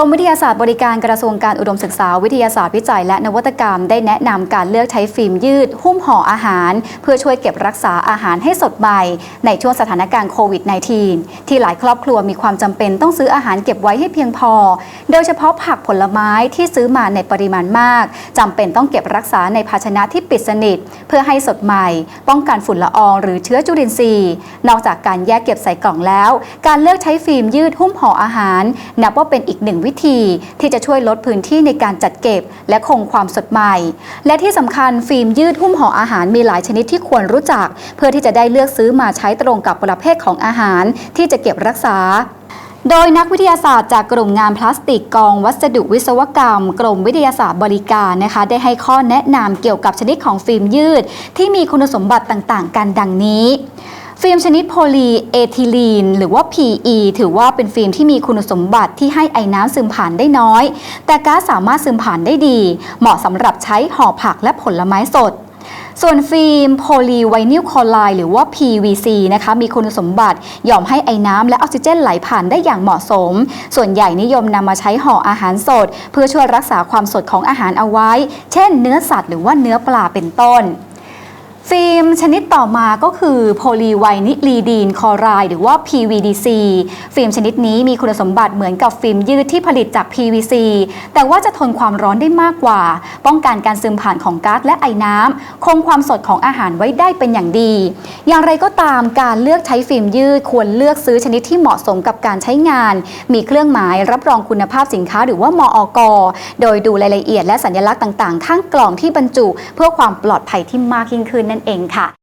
รมวิทยาศาสตร์บริการกระทรวงการอุดมศึกษา วิทยาศาสตร์วิจัย และนวัตกรรม ได้แนะนำการเลือกใช้ฟิล์มยืด หุ้มห่ออาหาร เพื่อช่วยเก็บรักษาอาหารให้สดใหม่ ในช่วงสถานการณ์โควิด -19 ที่หลายครอบครัวมีความจำเป็นต้องซื้ออาหารเก็บไว้ให้เพียงพอ โดยเฉพาะผักผลไม้ที่ซื้อมาในปริมาณมากจำเป็นต้องเก็บรักษาในภาชนะที่ปิดสนิท เพื่อให้สดใหม่ ป้องกันฝุ่นละออง หรือเชื้อจุลินทรีย์ นอกจากการแยกเก็บใส่กล่องแล้ว การเลือกใช้ฟิล์มยืดหุ้มห่ออาหาร นับว่าเป็นอีกหนึ่งวิธีที่จะช่วยลดพื้นที่ในการจัดเก็บ และคงความสดใหม่ และที่สำคัญฟิล์มยืดหุ้มห่ออาหารมีหลายชนิดที่ควรรู้จัก เพื่อที่จะได้เลือกซื้อมาใช้ตรงกับประเภทของอาหาร ที่จะเก็บรักษาโดยนักวิทยาศาสตร์จากกลุ่มงานพลาสติกกองวัสดุวิศวกรรม กรมวิทยาศาสตร์บริการนะคะ ได้ให้ข้อแนะนำเกี่ยวกับชนิดของฟิล์มยืด ที่มีคุณสมบัติต่างๆ กันดังนี้ ฟิล์มชนิดโพลีเอทิลีน หรือว่า PE ถือว่าเป็นฟิล์มที่มีคุณสมบัติที่ให้ไอ้น้ำซึมผ่านได้น้อย แต่ก๊าซสามารถซึมผ่านได้ดี เหมาะสำหรับใช้ห่อผักและผลไม้สดส่วนฟิล์มโพลีไวนิลคลอไรด์หรือว่า PVC นะคะมีคุณสมบัติยอมให้ไอ้น้ำและออกซิเจนไหลผ่านได้อย่างเหมาะสม ส่วนใหญ่นิยมนำมาใช้ห่ออาหารสด เพื่อช่วยรักษาความสดของอาหารเอาไว้ เช่นเนื้อสัตว์หรือว่าเนื้อปลาเป็นต้น ฟิล์มชนิดต่อมาก็คือโพลีไวนิลีดีนคอไรด์หรือว่า PVDC ฟิล์มชนิดนี้มีคุณสมบัติเหมือนกับฟิล์มยืดที่ผลิตจาก PVC แต่ว่าจะทนความร้อนได้มากกว่า ป้องกันการซึมผ่านของก๊าซและไอน้ำคงความสดของอาหารไว้ได้เป็นอย่างดี อย่างไรก็ตามการเลือกใช้ฟิล์มยืดควรเลือกซื้อชนิดที่เหมาะสมกับการใช้งาน มีเครื่องหมายรับรองคุณภาพสินค้าหรือว่ามออกโดยดูรายละเอียดและสัญลักษณ์ต่าง ๆ ข้างกล่องที่บรรจุ เพื่อความปลอดภัยที่มากยิ่งขึ้นนั่นเองค่ะ